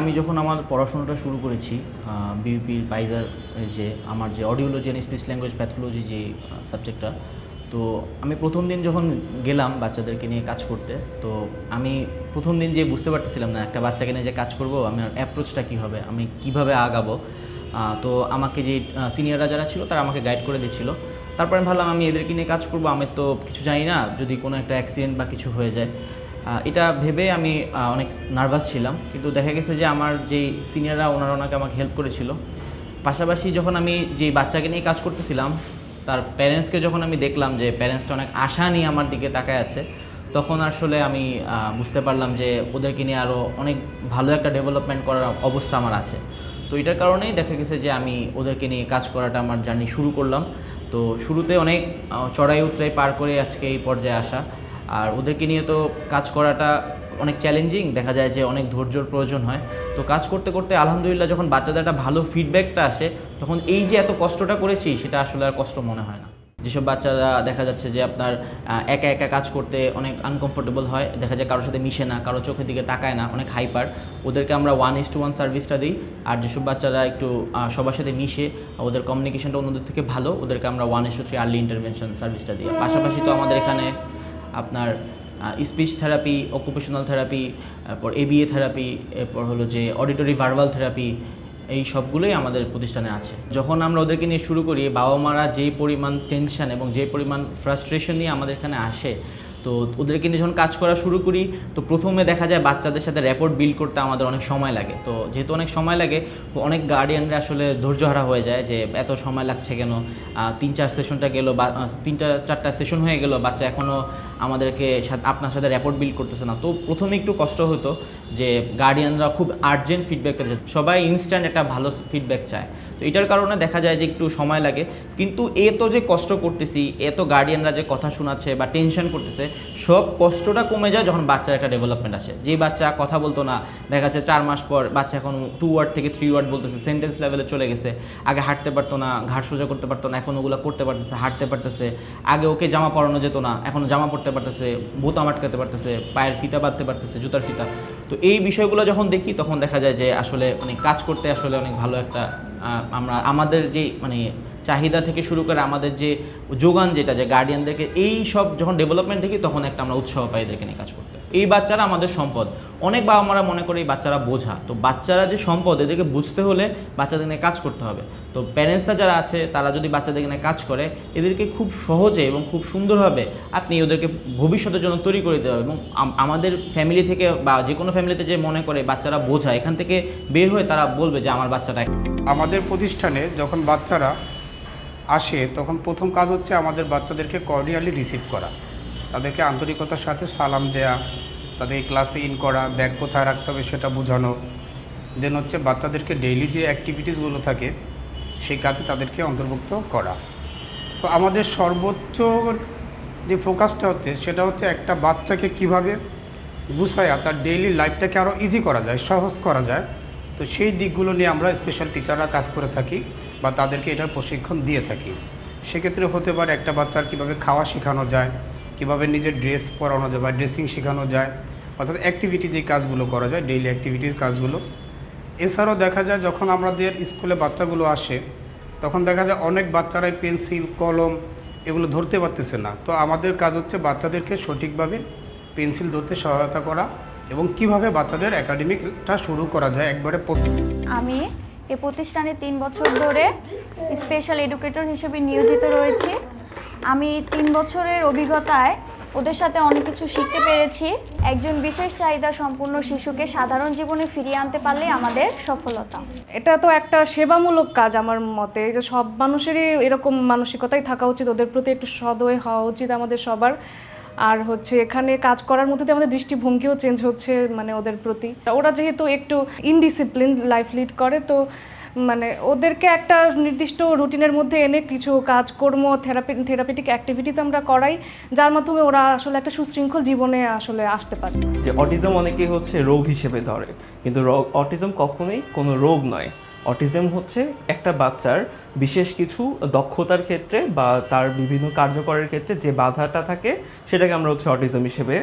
আমি যখন আমার পড়াশোনাটা শুরু করেছি বিউপির পাইজার যে আমার যে audiology and speech language pathology যে সাবজেক্টটা তো আমি প্রথম দিন যখন গেলাম বাচ্চাদেরকে নিয়ে কাজ করতে, তো আমি প্রথম দিন যে বুঝতে পারতেছিলাম না, একটা বাচ্চাকে নিয়ে যে কাজ করব আমার অ্যাপ্রোচটা কী হবে, আমি কীভাবে আগাবো। তো আমাকে যে সিনিয়ররা যারা ছিল তারা আমাকে গাইড করে দিচ্ছিল। তারপরে ভাবলাম আমি এদেরকে নিয়ে কাজ করব, আমি তো কিছু জানি না, যদি কোনো একটা অ্যাক্সিডেন্ট বা কিছু হয়ে যায়। এটা ভেবে আমি অনেক নার্ভাস ছিলাম। কিন্তু দেখা গেছে যে আমার যেই সিনিয়ররা ওনারা ওনাকে আমাকে হেল্প করেছিল। পাশাপাশি যখন আমি যেই বাচ্চাকে নিয়ে কাজ করতেছিলাম, তার প্যারেন্টসকে যখন আমি দেখলাম যে প্যারেন্টসটা অনেক আশা নিয়ে আমার দিকে তাকায় আছে, তখন আসলে আমি বুঝতে পারলাম যে ওদেরকে নিয়ে আরও অনেক ভালো একটা ডেভেলপমেন্ট করার অবস্থা আমার আছে। তো এটার কারণেই দেখা গেছে যে আমি ওদেরকে নিয়ে কাজ করাটা আমার জার্নি শুরু করলাম। তো শুরুতে অনেক চড়াই উতরাই পার করে আজকে এই পর্যায়ে আসা। আর ওদেরকে নিয়ে তো কাজ করাটা অনেক চ্যালেঞ্জিং দেখা যায় যে অনেক ধৈর্যর প্রয়োজন হয়। তো কাজ করতে করতে আলহামদুলিল্লাহ যখন বাচ্চাদের একটা ভালো ফিডব্যাকটা আসে, তখন এই যে এত কষ্টটা করেছি, সেটা আসলে আর কষ্ট মনে হয় না। যেসব বাচ্চারা দেখা যাচ্ছে যে আপনার একা একা কাজ করতে অনেক আনকমফোর্টেবল হয়, দেখা যায় কারোর সাথে মিশে না, কারও চোখের দিকে তাকায় না, অনেক হাইপার ওদেরকে আমরা ওয়ান ইস টু ওয়ান সার্ভিসটা দিই। আর যেসব বাচ্চারা একটু সবার সাথে মিশে, ওদের কমিউনিকেশনটা অন্যদের থেকে ভালো, ওদেরকে আমরা one is to three early intervention সার্ভিসটা দিই। পাশাপাশি তো আমাদের এখানে আপনার স্পিচ থেরাপি অকুপেশনাল থেরাপি তারপর এবিএ থেরাপি এরপর হলো যে অডিটরি ভার্বাল থেরাপি এই সবগুলোই আমাদের প্রতিষ্ঠানে আছে। যখন আমরা ওদেরকে নিয়ে শুরু করি বাবা মারা যে পরিমাণ টেনশন এবং যে পরিমাণ ফ্রাস্ট্রেশন নিয়ে আমাদের এখানে আসে, তো ওদেরকে নিয়ে যখন কাজ করা শুরু করি, তো প্রথমে দেখা যায় বাচ্চাদের সাথে র্যাপোর্ট বিল্ড করতে আমাদের অনেক সময় লাগে। তো যেহেতু অনেক সময় লাগে অনেক গার্ডিয়ানরা আসলে ধৈর্যহারা হয়ে যায় যে, এত সময় লাগছে কেন? তিন চার সেশনটা গেলো, বা তিনটা চারটা সেশন হয়ে গেল, বাচ্চা এখনও আমাদেরকে আপনার সাথে র্যাপোর্ট বিল্ড করতেছে না। তো প্রথমে একটু কষ্ট হতো যে গার্ডিয়ানরা খুব আর্জেন্ট ফিডব্যাকটা সবাই ইনস্ট্যান্ট একটা ভালো ফিডব্যাক চায়। তো এটার কারণে দেখা যায় যে একটু সময় লাগে। কিন্তু এ তো যে কষ্ট করতেছি, এত গার্ডিয়ানরা যে কথা শোনাচ্ছে বা টেনশন করতেছে, সব কষ্টটা কমে যায় যখন বাচ্চার একটা ডেভেলপমেন্ট আসে। যে বাচ্চা কথা বলতো না, দেখা যাচ্ছে চার মাস পর বাচ্চা এখন টু ওয়ার্ড থেকে থ্রি ওয়ার্ড বলতেছে সেন্টেন্স লেভেলে চলে গেছে। আগে হাঁটতে পারতো না ঘাট সোজা করতে পারতো না, এখন ওগুলো করতে পারতেছে, হাঁটতে পারতেছে। আগে ওকে জামা পরানো যেত না, এখন জামা পরতে পারতেছে, বোতাম আটকাতে পারতেছে, পায়ের ফিতা বাঁধতে পারতেছে, জুতার ফিতা। তো এই বিষয়গুলো যখন দেখি, তখন দেখা যায় যে আসলে মানে কাজ করতে আসলে অনেক ভালো একটা আমরা, আমাদের যে মানে চাহিদা থেকে শুরু করে আমাদের যে যোগান যেটা, যে গার্ডিয়ানদেরকে এই সব যখন ডেভেলপমেন্ট দেখি তখন একটা আমরা উৎসাহ পাই এদেরকে নিয়ে কাজ করতে। এই বাচ্চারা আমাদের সম্পদ। অনেক বাবা মারা মনে করে এই বাচ্চারা বোঝা। তো বাচ্চারা যে সম্পদ, এদেরকে বুঝতে হলে বাচ্চাদের নিয়ে কাজ করতে হবে। তো প্যারেন্টসরা যারা আছে, তারা যদি বাচ্চাদের নিয়ে কাজ করে, এদেরকে খুব সহজে এবং খুব সুন্দরভাবে আপনি ওদেরকে ভবিষ্যতের জন্য তৈরি করে দিতে হবে এবং আমাদের ফ্যামিলি থেকে বা যে কোনো ফ্যামিলিতে যে মনে করে বাচ্চারা বোঝা, এখান থেকে বের হয়ে তারা বলবে যে আমার বাচ্চাটা আমাদের প্রতিষ্ঠানে যখন বাচ্চারা আসে, তখন প্রথম কাজ হচ্ছে আমাদের বাচ্চাদেরকে কর্ডিয়ালি রিসিভ করা। তাদেরকে আন্তরিকতার সাথে সালাম দেয়া তাদের ক্লাসে ইন করা ব্যাগ কোথায় রাখতে হবে সেটা বোঝানো। দেন হচ্ছে বাচ্চাদেরকে ডেইলি যে অ্যাক্টিভিটিসগুলো থাকে, সেই কাজে তাদেরকে অন্তর্ভুক্ত করা। তো আমাদের সর্বোচ্চ যে ফোকাসটা হচ্ছে, সেটা হচ্ছে একটা বাচ্চাকে কীভাবে গুছায়া তার ডেইলি লাইফটাকে আরও ইজি করা যায়, সহজ করা যায়। তো সেই দিকগুলো নিয়ে আমরা স্পেশাল টিচাররা কাজ করে থাকি বা তাদেরকে এটার প্রশিক্ষণ দিয়ে থাকি। সেক্ষেত্রে হতে পারে একটা বাচ্চার কীভাবে খাওয়া শেখানো যায় কীভাবে নিজের ড্রেস পরানো যায় বা ড্রেসিং শেখানো যায়, অর্থাৎ অ্যাক্টিভিটি যে কাজগুলো করা যায় ডেইলি অ্যাক্টিভিটির কাজগুলো। এছাড়াও দেখা যায় যখন আমাদের স্কুলে বাচ্চাগুলো আসে, তখন দেখা যায় অনেক বাচ্চারাই পেন্সিল কলম এগুলো ধরতে পারতেছে না। তো আমাদের কাজ হচ্ছে বাচ্চাদেরকে সঠিকভাবে পেন্সিল ধরতে সহায়তা করা এবং কীভাবে বাচ্চাদের একাডেমিকটা শুরু করা যায় একবারে আমি এই প্রতিষ্ঠানে তিন বছর ধরে স্পেশাল এডুকেটর হিসেবে নিয়োজিত রয়েছি। আমি তিন বছরের অভিজ্ঞতায় ওদের সাথে অনেক কিছু শিখতে পেরেছি। একজন বিশেষ চাহিদা সম্পূর্ণ শিশুকে সাধারণ জীবনে ফিরিয়ে আনতে পারলে আমাদের সফলতা। এটা তো একটা সেবামূলক কাজ আমার মতে। যে সব মানুষেরই এরকম মানসিকতাই থাকা উচিত। ওদের প্রতি একটু সদয় হওয়া উচিত আমাদের সবার। আর হচ্ছে এখানে কাজ করার মধ্যে আমাদের দৃষ্টিভঙ্গিও চেঞ্জ হচ্ছে মানে ওদের প্রতি। ওরা যেহেতু একটু ইনডিসিপ্লিন লাইফ লিড করে, তো মানে ওদেরকে একটা নির্দিষ্ট রুটিনের মধ্যে এনে কিছু কাজকর্ম, থেরাপি থেরাপিটিক অ্যাক্টিভিটিস আমরা করাই, যার মাধ্যমে ওরা আসলে একটা সুশৃঙ্খল জীবনে আসলে আসতে পারে। যে অটিজম অনেকেই হচ্ছে রোগ হিসেবে ধরে, কিন্তু অটিজম কখনোই কোনো রোগ নয়। অটিজম হচ্ছে একটা বাচ্চার বিশেষ কিছু দক্ষতার ক্ষেত্রে বা তার বিভিন্ন কার্যকরের ক্ষেত্রে যে বাধাটা থাকে, সেটাকে আমরা হচ্ছে অটিজম হিসেবে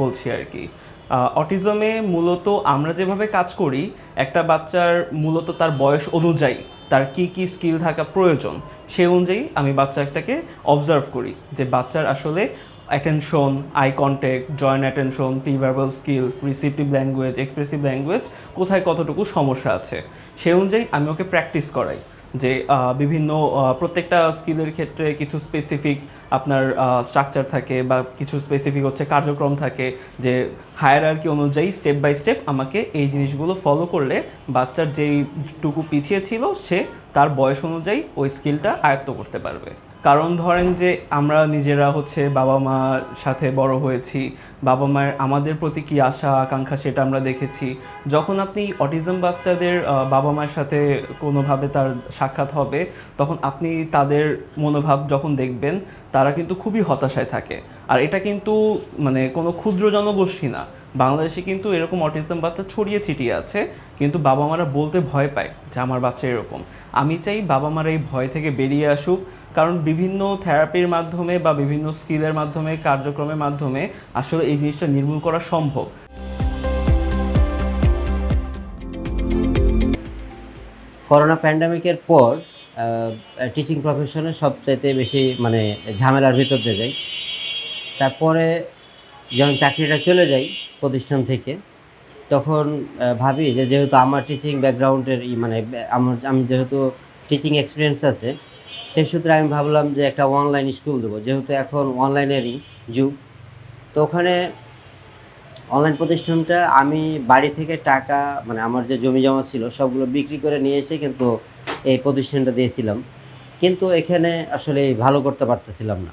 বলছি আর কি। অটিজমে মূলত আমরা যেভাবে কাজ করি, একটা বাচ্চার মূলত তার বয়স অনুযায়ী তার কি কি স্কিল থাকা প্রয়োজন, সে অনুযায়ী আমি বাচ্চাটাকে অবজার্ভ করি যে বাচ্চার আসলে attention eye contact joint attention preverbal skill receptive language expressive language কোথায় কতটুকু সমস্যা আছে। সেই অনুযায়ী আমি ওকে প্র্যাকটিস করাই। যে বিভিন্ন প্রত্যেকটা স্কিলের ক্ষেত্রে কিছু স্পেসিফিক আপনার স্ট্রাকচার থাকে বা কিছু স্পেসিফিক হচ্ছে কার্যক্রম থাকে যে হায়ারার্কি অনুযায়ী স্টেপ বাই স্টেপ আমাকে এই জিনিসগুলো ফলো করলে বাচ্চার যেইটুকু পিছিয়ে ছিল সে তার বয়স অনুযায়ী ওই স্কিলটা আয়ত্ত করতে পারবে। কারণ ধরেন যে আমরা নিজেরা হচ্ছে বাবা মার সাথে বড় হয়েছি, বাবা মায়ের আমাদের প্রতি কী আশা, আকাঙ্ক্ষা সেটা আমরা দেখেছি। যখন আপনি অটিজম বাচ্চাদের বাবা মায়ের সাথে কোনোভাবে তার সাক্ষাৎ হবে, তখন আপনি তাদের মনোভাব যখন দেখবেন, তারা কিন্তু খুবই হতাশায় থাকে। আর এটা কিন্তু মানে কোনো ক্ষুদ্র জনগোষ্ঠী না। বাংলাদেশে কিন্তু এরকম অটিজম বাচ্চা ছড়িয়ে ছিটিয়ে আছে, কিন্তু বাবা মারা বলতে ভয় পায় যে আমার বাচ্চা এরকম। আমি চাই বাবা মারা এই ভয় থেকে বেরিয়ে আসুক, কারণ বিভিন্ন থেরাপির মাধ্যমে বা বিভিন্ন স্কিলের মাধ্যমে, কার্যক্রমের মাধ্যমে আসলে এই জিনিসটা নির্মূল করা সম্ভব। করোনা প্যান্ডামিকের পর টিচিং প্রফেশনে সবচাইতে বেশি মানে ঝামেলার ভিতর দিয়ে যাই তারপরে যখন চাকরিটা চলে যাই প্রতিষ্ঠান থেকে, তখন ভাবি যে যেহেতু আমার টিচিং ব্যাকগ্রাউন্ডের মানে আমার, আমি যেহেতু টিচিং এক্সপিরিয়েন্স আছে সেই সূত্রে আমি ভাবলাম যে একটা অনলাইন স্কুল দেবো। যেহেতু এখন অনলাইনেরই যুগ, তো ওখানে অনলাইন প্রতিষ্ঠানটা আমি বাড়ি থেকে টাকা মানে আমার যে জমি জমা ছিল, সবগুলো বিক্রি করে নিয়ে এসে কিন্তু এই প্রতিষ্ঠানটা দিয়েছিলাম। কিন্তু এখানে আসলে ভালো করতে পারতেছিলাম না।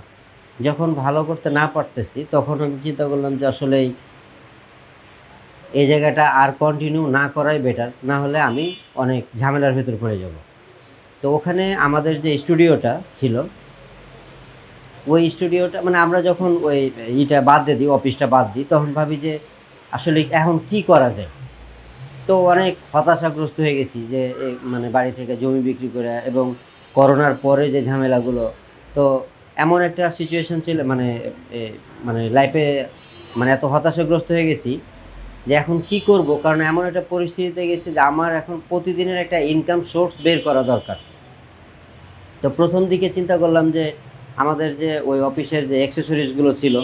যখন ভালো করতে না পারতেছি, তখন আমি চিন্তা করলাম যে আসলে এই জায়গাটা আর কন্টিনিউ না করাই বেটার না হলে আমি অনেক ঝামেলার ভেতর পড়ে যাব। তো ওখানে আমাদের যে স্টুডিওটা ছিল, ওই স্টুডিওটা মানে আমরা যখন ওই ইটা বাদ দিয়ে দিই অফিসটা বাদ দিই, তখন ভাবি যে আসলে এখন কি করা যায়? তো অনেক হতাশাগ্রস্ত হয়ে গেছি যে মানে বাড়ি থেকে জমি বিক্রি করে এবং করোনার পরে যে ঝামেলাগুলো, তো এমন একটা সিচুয়েশন ছিল মানে মানে লাইফে মানে এত হতাশাগ্রস্ত হয়ে গেছি যে এখন কি করব? কারণ এমন একটা পরিস্থিতিতে গেছি যে আমার এখন প্রতিদিনের একটা ইনকাম সোর্স বের করা দরকার। তো প্রথম দিকে চিন্তা করলাম যে আমাদের যে ওই অফিসের যে অ্যাক্সেসরিজগুলো ছিল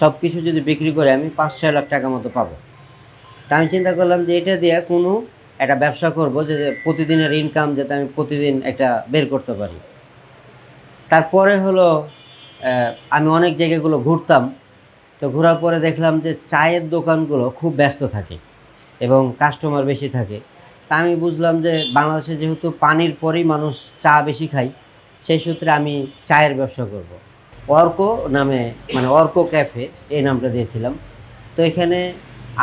সব কিছু যদি বিক্রি করে আমি পাঁচ ছয় লাখ টাকা মতো পাবো। তা আমি চিন্তা করলাম যে এটা দিয়ে কোনো একটা ব্যবসা করব যে প্রতিদিনের ইনকাম যাতে আমি প্রতিদিন একটা বের করতে পারি। তারপরে হলো আমি অনেক জায়গাগুলো ঘুরতাম। তো ঘোরার পরে দেখলাম যে চায়ের দোকানগুলো খুব ব্যস্ত থাকে এবং কাস্টমার বেশি থাকে। তা আমি বুঝলাম যে বাংলাদেশে যেহেতু পানির পরেই মানুষ চা বেশি খায়, সেই সূত্রে আমি চায়ের ব্যবসা করব। অর্ক নামে মানে অর্ক ক্যাফে, এই নামটা দিয়েছিলাম। তো এখানে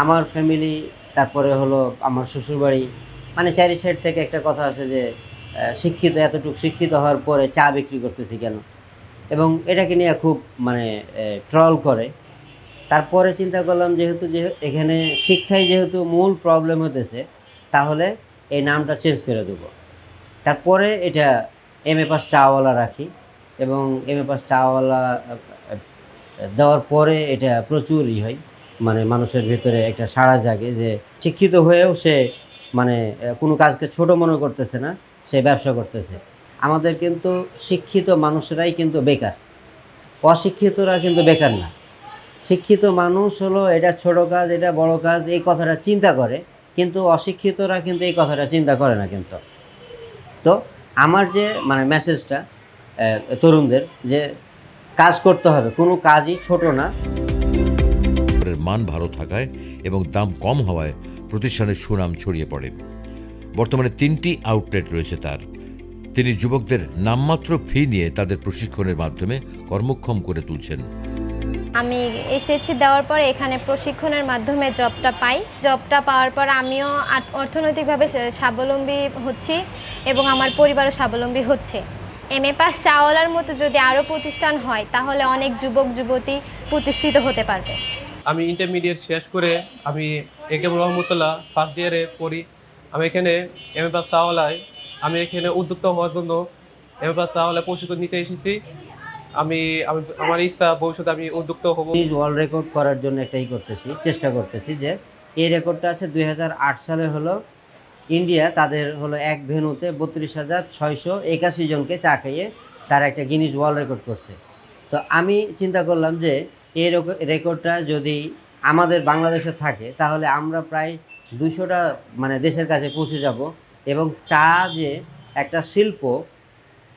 আমার ফ্যামিলি তারপরে হলো আমার শ্বশুরবাড়ি মানে চারি সাইড থেকে একটা কথা আছে যে শিক্ষিত, এতটুকু শিক্ষিত হওয়ার পরে চা বিক্রি করতেছি কেন? এবং এটাকে নিয়ে খুব মানে ট্রল করে। তারপরে চিন্তা করলাম যেহেতু যে এখানে শিক্ষাই যেহেতু মূল প্রবলেম হতেছে, তাহলে এই নামটা চেঞ্জ করে দেবো। তারপরে এটা এম এ পাস চাওয়ালা রাখি এবং এম এ পাস চাওয়ালা দেওয়ার পরে এটা প্রচুরই হয়। মানে মানুষের ভিতরে একটা সাড়া জাগে যে শিক্ষিত হয়েও সে মানে কোনো কাজকে ছোট মনে করতেছে না, সে ব্যবসা করতেছে। আমাদের কিন্তু শিক্ষিত মানুষেরাই কিন্তু বেকার। অশিক্ষিতরা কিন্তু বেকার না। শিক্ষিত মানুষ হলো, এটা ছোট কাজ, এটা বড় কাজ, এই কথাটা চিন্তা করে, কিন্তু অশিক্ষিতরা কিন্তু এই কথাটা চিন্তা করে না কিন্তু। তো আমার যে মানে মেসেজটা তরুণদের যে কাজ করতে হবে, কোনো কাজই ছোট না। মান ভালো থাকায় এবং দাম কম হওয়ায় প্রতিষ্ঠানের সুনাম ছড়িয়ে পড়ে। বর্তমানে তিনটি আউটলেট রয়েছে তার। তিনি যুবকদের নামমাত্র ফি নিয়ে তাদের প্রশিক্ষণের মাধ্যমে কর্মক্ষম করে তুলছেন। আমি এসএসসি দেওয়ার পরে এখানে প্রশিক্ষণের মাধ্যমে জবটা পাই। জবটা পাওয়ার পর আমিও অর্থনৈতিকভাবে স্বাবলম্বী হচ্ছি এবং আমার পরিবারও স্বাবলম্বী হচ্ছে। এম এ পাস চাওয়ালার মতো যদি আরও প্রতিষ্ঠান হয়, তাহলে অনেক যুবক, যুবতী প্রতিষ্ঠিত হতে পারবে। আমি ইন্টারমিডিয়েট শেষ করে আমি এ কে রহমতুল্লাহ ফার্স্ট ইয়ারে পড়ি। আমি এখানে এম এ পাস চাওয়ালায়, আমি এখানে উদ্যোক্তা হওয়ার জন্য এম এ পাস চাওয়ালায় প্রশিক্ষণ নিতে এসেছি। আমি আমি, আমার ইচ্ছা ভবিষ্যতে আমি উদ্যুক্ত হব। ওয়ার্ল্ড রেকর্ড করার জন্য একটাই করতেছি, চেষ্টা করতেছি যে এই রেকর্ডটা আছে দুই হাজার আট সালে হলো ইন্ডিয়া, তাদের হলো এক ভেন্যুতে বত্রিশ হাজার ছয়শো একাশি জনকে চা খাইয়ে তারা একটা গিনিজ ওয়ার্ল্ড রেকর্ড করছে। তো আমি চিন্তা করলাম যে এই রেকর্ডটা যদি আমাদের বাংলাদেশে থাকে, তাহলে আমরা প্রায় দুশোটা মানে দেশের কাছে পৌঁছে যাব এবং চা যে একটা শিল্প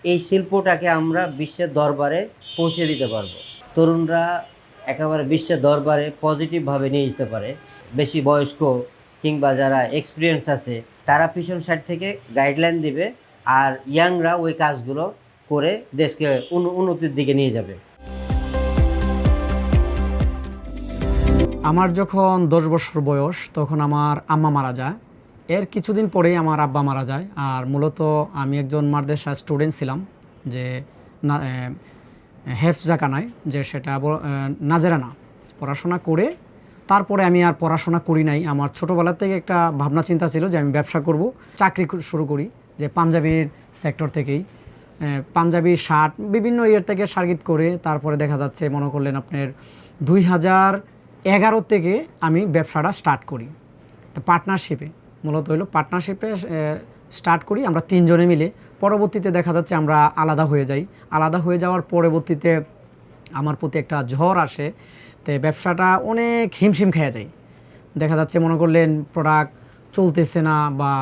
এই শিল্পটাকে আমরা বিশ্বের দরবারে পৌঁছে দিতে পারব। তরুণরা একেবারে বিশ্বের দরবারে পজিটিভভাবে নিয়ে যেতে পারে। বেশি বয়স্ক কিংবা যারা এক্সপিরিয়েন্স আছে, তারা পিছন সাইড থেকে গাইডলাইন দিবে আর ইয়াংরা ওই কাজগুলো করে দেশকে উন্ন- উন্নতির দিকে নিয়ে যাবে। আমার যখন দশ বছর বয়স, তখন আমার আম্মা মারা যায়। এর কিছুদিন পরেই আমার আব্বা মারা যায়। আর মূলত আমি একজন মাদ্রাসা স্টুডেন্ট ছিলাম যে হেফ জাকানায়, যে সেটা নাজেরানা পড়াশোনা করে তারপরে আমি আর পড়াশোনা করি নাই। আমার ছোটোবেলা থেকে একটা ভাবনা চিন্তা ছিল যে আমি ব্যবসা করব, চাকরি শুরু করি, যে পাঞ্জাবির সেক্টর থেকেই। পাঞ্জাবি, শার্ট, বিভিন্ন ইয়ের থেকে সার্গিত করে তারপরে দেখা যাচ্ছে, মনে করলেন আপনার দুই হাজার এগারো থেকে আমি ব্যবসাটা স্টার্ট করি। তো পার্টনারশিপে মূলত হলো পার্টনারশিপে স্টার্ট করি আমরা তিনজনে মিলে। পরবর্তীতে দেখা যাচ্ছে আমরা আলাদা হয়ে যাই। আলাদা হয়ে যাওয়ার পরবর্তীতে আমার প্রতি একটা ঝড় আসে, তো ব্যবসাটা অনেক হিমশিম খেয়ে যায় দেখা যাচ্ছে মনে করলেন প্রোডাক্ট চলতেছে না বা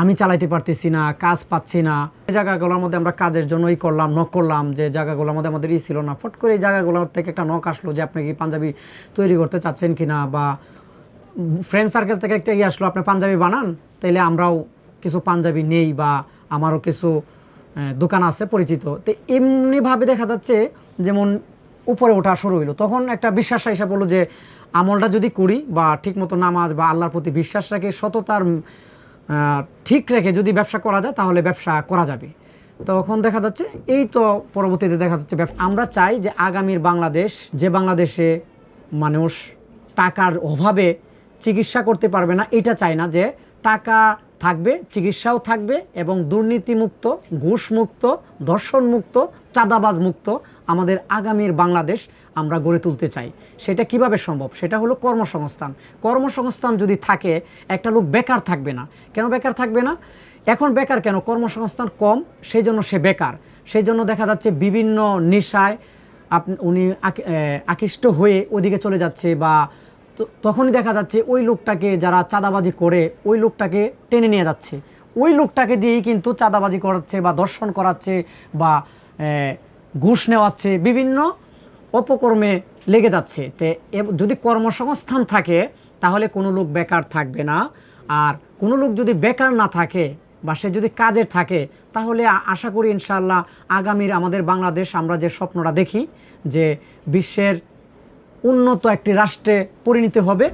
আমি চালাইতে পারতেছি না, কাজ পাচ্ছি না। এই জায়গাগুলোর মধ্যে আমরা কাজের জন্যই করলাম নক করলাম, যে জায়গাগুলোর মধ্যে আমাদের ই ছিল না, ফট করে এই জায়গাগুলোর থেকে একটা নক আসলো যে আপনি কি পাঞ্জাবি তৈরি করতে চাচ্ছেন কি না বা ফ্রেন্ড সার্কেল থেকে একটা ইয়ে আসলো, আপনি পাঞ্জাবি বানান, তাইলে আমরাও কিছু পাঞ্জাবি নেই বা আমারও কিছু দোকান আছে পরিচিত। তো এমনিভাবে দেখা যাচ্ছে যেমন উপরে ওঠা শুরু হইল। তখন একটা বিশ্বাস এসে বলল যে আমলটা যদি করি বা ঠিকমতো নামাজ বা আল্লাহর প্রতি বিশ্বাস রাখে, সততার ঠিক রেখে যদি ব্যবসা করা যায়, তাহলে ব্যবসা করা যাবে। তখন দেখা যাচ্ছে, এই তো পরবর্তীতে দেখা যাচ্ছে আমরা চাই যে আগামীর বাংলাদেশ, যে বাংলাদেশে মানুষ টাকার অভাবে চিকিৎসা করতে পারবে না। এটা চাই না যে টাকা থাকবে, চিকিৎসাও থাকবে এবং দুর্নীতিমুক্ত, ঘুষমুক্ত দর্শনমুক্ত চাঁদাবাজ মুক্ত আমাদের আগামীর বাংলাদেশ আমরা গড়ে তুলতে চাই। সেটা কীভাবে সম্ভব? সেটা হলো কর্মসংস্থান। কর্মসংস্থান যদি থাকে, একটা লোক বেকার থাকবে না। কেন বেকার থাকবে না? এখন বেকার কেন? কর্মসংস্থান কম সেই জন্য সে বেকার। সেই জন্য দেখা যাচ্ছে বিভিন্ন নেশায় আপনি, উনি আকৃষ্ট হয়ে ওদিকে চলে যাচ্ছে বা তো তখনই দেখা যাচ্ছে ওই লোকটাকে যারা চাঁদাবাজি করে, ওই লোকটাকে টেনে নিয়ে যাচ্ছে। ওই লোকটাকে দিয়েই কিন্তু চাঁদাবাজি করাচ্ছে বা দর্শন করাচ্ছে বা ঘুষ নেওয়াচ্ছে, বিভিন্ন অপকর্মে লেগে যাচ্ছে। তে যদি কর্মসংস্থান থাকে, তাহলে কোনো লোক বেকার থাকবে না। আর কোনো লোক যদি বেকার না থাকে বা সে যদি কাজের থাকে, তাহলে আশা করি ইনশাল্লাহ আগামীর আমাদের বাংলাদেশ আমরা যে স্বপ্নটা দেখি, যে বিশ্বের উন্নত একটি রাষ্ট্রে পরিণত হবে।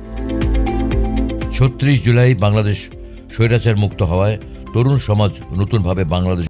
ছত্রিশ জুলাই বাংলাদেশ স্বৈরাচার মুক্ত হওয়ায় তরুণ সমাজ নতুনভাবে বাংলাদেশ